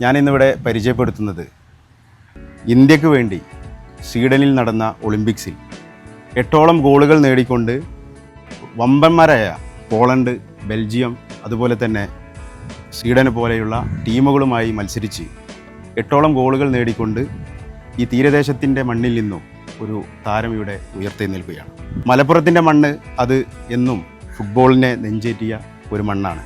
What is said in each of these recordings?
ഞാനിന്നിവിടെ പരിചയപ്പെടുത്തുന്നത് ഇന്ത്യയ്ക്ക് വേണ്ടി സ്വീഡനിൽ നടന്ന ഒളിമ്പിക്സിൽ എട്ടോളം ഗോളുകൾ നേടിക്കൊണ്ട് വമ്പന്മാരായ പോളണ്ട് ബെൽജിയം അതുപോലെ തന്നെ സ്വീഡനെ പോലെയുള്ള ടീമുകളുമായി മത്സരിച്ച് എട്ടോളം ഗോളുകൾ നേടിക്കൊണ്ട് ഈ തീരദേശത്തിന്റെ മണ്ണിൽ നിന്നും ഒരു താരം ഇവിടെ ഉയർത്തി നിൽക്കുകയാണ് മലപ്പുറത്തിന്റെ മണ്ണ് അത് എന്നും ഫുട്ബോളിനെ നെഞ്ചേറ്റിയ ഒരു മണ്ണാണ്.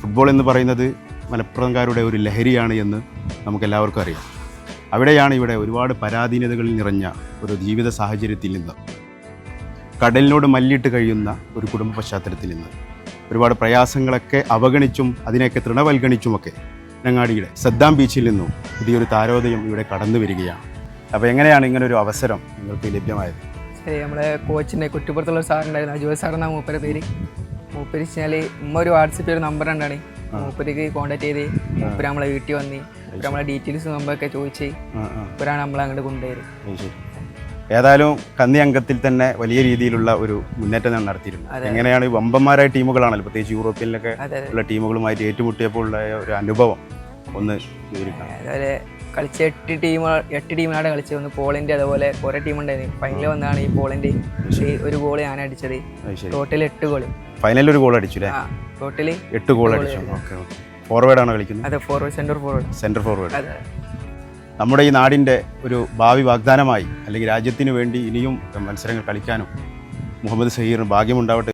ഫുട്ബോൾ എന്ന് പറയുന്നത് മലപ്പുറംകാരുടെ ഒരു ലഹരിയാണ് എന്ന് നമുക്കെല്ലാവർക്കും അറിയാം. അവിടെയാണ് ഇവിടെ ഒരുപാട് പരാധീനതകളിൽ നിറഞ്ഞ ഒരു ജീവിത സാഹചര്യത്തിൽ നിന്ന് കടലിനോട് മല്ലിട്ട് കഴിയുന്ന ഒരു കുടുംബ പശ്ചാത്തലത്തിൽ നിന്ന് ഒരുപാട് പ്രയാസങ്ങളൊക്കെ അവഗണിച്ചും അതിനെയൊക്കെ തൃണവൽഗണിച്ചുമൊക്കെ നങ്ങാടിയുടെ സദ്ദാം ബീച്ചിൽ നിന്നും പുതിയൊരു താരോദയം ഇവിടെ കടന്നു വരികയാണ്. അപ്പോൾ എങ്ങനെയാണ് ഇങ്ങനെ ഒരു അവസരം നിങ്ങൾക്ക് ലഭ്യമായത്? ശരി നമ്മളെ കോച്ചിന്റെ കുറ്റിപ്പുറത്തുള്ള സാറുണ്ടായിരുന്നു അജോ സാർ മൂപ്പര പേര്. മൂപ്പര് വെച്ചാൽ ഉമ്മ ഒരു വാട്സപ്പിൽ ഒരു നമ്പർ ഉണ്ടാണ് മൂപ്പർക്ക് കോണ്ടാക്ട് ചെയ്ത് മൂപ്പര് നമ്മളെ വീട്ടിൽ വന്ന് നമ്മളെ ഡീറ്റെയിൽസ് മുമ്പൊക്കെ ചോദിച്ച് മൂപ്പരാണ് നമ്മളെ അങ്ങോട്ട് കൊണ്ടുപോയത് ഏതായാലും കന്നി അംഗത്തിൽ തന്നെ വലിയ രീതിയിലുള്ള ഒരു മുന്നേറ്റം ഞാൻ നടത്തിയിരുന്നു എങ്ങനെയാണ് ഈ വമ്പന്മാരായ ടീമുകളാണല്ലോ പ്രത്യേകിച്ച് യൂറോപ്പിലൊക്കെ അതെ ഉള്ള ടീമുകളുമായിട്ട് ഏറ്റുമുട്ടിയപ്പോൾ ഉള്ള ഒരു അനുഭവം. ഒന്ന് വിവരിക്കാം. കളിച്ച എട്ട് ടീം എട്ട് ടീമിനാണ് കളിച്ചത്. ഒന്ന് പോളിന്റെ അതുപോലെ കുറേ ടീമുണ്ടായിരുന്നു ഫൈനലിൽ വന്നതാണ് ഈ പോളിന്റെ പക്ഷേ ഒരു ഗോൾ ഞാൻ അടിച്ചത്. ടോട്ടൽ എട്ട് ഗോൾ ഫൈനലിൽ ഒരു ഗോൾ അടിച്ചു ആ ടോട്ടൽ എട്ട് ഗോൾ അടിച്ചു. ഓക്കെ ഫോർവേഡ് ആണ് കളിക്കുന്നത്? അതെ forward centre forward centre forward അതെ. നമ്മുടെ ഈ നാടിന്റെ ഒരു ഭാവി വാഗ്ദാനമായി അല്ലെങ്കിൽ രാജ്യത്തിന് വേണ്ടി ഇനിയും മത്സരങ്ങൾ കളിക്കാനും മുഹമ്മദ് സഹീറിന് ഭാഗ്യമുണ്ടാവട്ടെ